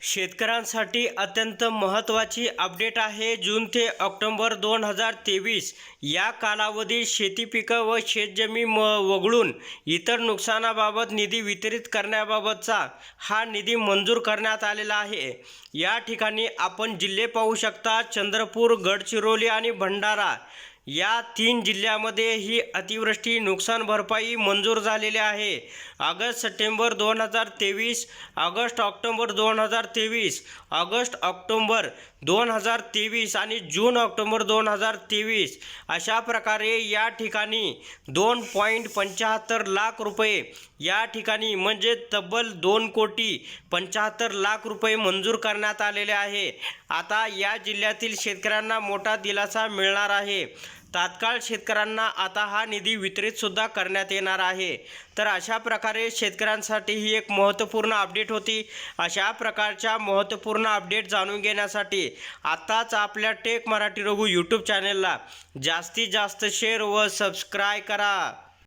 शेतकऱ्यांसाठी अत्यंत महत्त्वाची अपडेट आहे. जून ते ऑक्टोंबर दोन हजार तेवीस या कालावधीत शेती पिकं व शेतजमी म वगळून इतर नुकसानाबाबत निधी वितरित करण्याबाबतचा हा निधी मंजूर करण्यात आलेला आहे. या ठिकाणी आपण जिल्हे पाहू शकता चंद्रपूर गडचिरोली आणि भंडारा. या तीन जिल्ह्यामध्ये ही अतिवृष्टी नुकसान भरपाई मंजूर झालेली आहे. ऑगस्ट सप्टेंबर दोन हजार तेवीस ऑगस्ट ऑक्टोबर दोन हजार तेवीस ऑगस्ट ऑक्टोंबर दोन हजार तेवीस आणि जून ऑक्टोबर दोन हजार तेवीस अशा प्रकारे या ठिकाणी दोन पॉईंट पंच्याहत्तर लाख रुपये या ठिकाणी म्हणजे तब्बल दोन कोटी पंच्याहत्तर लाख रुपये मंजूर करण्यात आलेले आहे. आता या जिल्ह्यातील शेतकऱ्यांना मोठा दिलासा मिळणार आहे. तात्काळ शेतकऱ्यांना आता हा निधी वितरितसुद्धा करण्यात येणार आहे. तर अशा प्रकारे शेतकऱ्यांसाठी ही एक महत्त्वपूर्ण अपडेट होती. अशा प्रकारच्या महत्त्वपूर्ण अपडेट जाणून घेण्यासाठी आत्ताच आपल्या टेक मराठी रघु यूट्यूब चॅनेलला जास्तीत जास्त शेअर व सबस्क्राय करा.